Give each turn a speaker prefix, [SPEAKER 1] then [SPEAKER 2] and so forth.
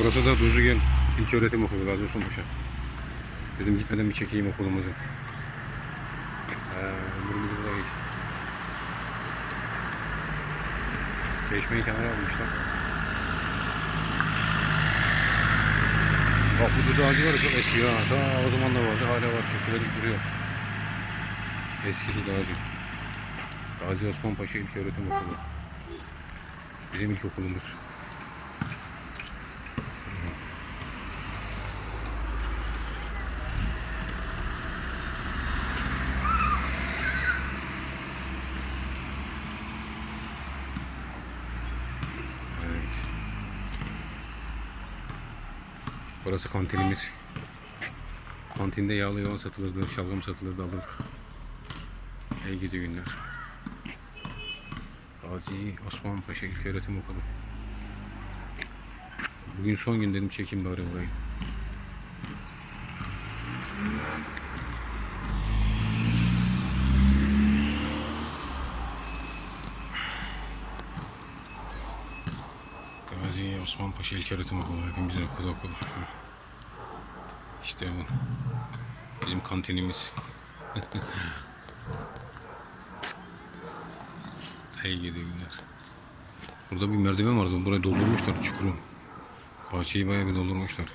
[SPEAKER 1] Burası da Duzlugen İlköğretim Okulu Gazi Osman Paşa. Dedim gitmeden bir çekeyim okulumuzu. Ee, ömrümüzü burada geçti. Çeşmeyi kenara almışlar. Bak bu dut ağacı var çok eski ha. Ta o zaman da vardı hala var. Kökleri duruyor. Eski dut ağacı. Gazi Osman Paşa İlköğretim Okulu. Bizim ilkokulumuz. Evet. Burası kantinimiz. Kantinde yağlı yoğun satılırdı, şalgam satılırdı alırdık. İyi gidi günler. Gazi Osman Paşa İlköğretim Okulu. Bugün son gün dedim çekeyim bari burayı. Gazi Osman Paşa İlköğretim Okulu. Hepimizin okulu okulu. İşte bu. Bizim kantinimiz. İyi gidiyor günler. Burada bir merdiven vardı. Burayı doldurmuşlar çukuru. Bahçeyi bayağı bir doldurmuşlar.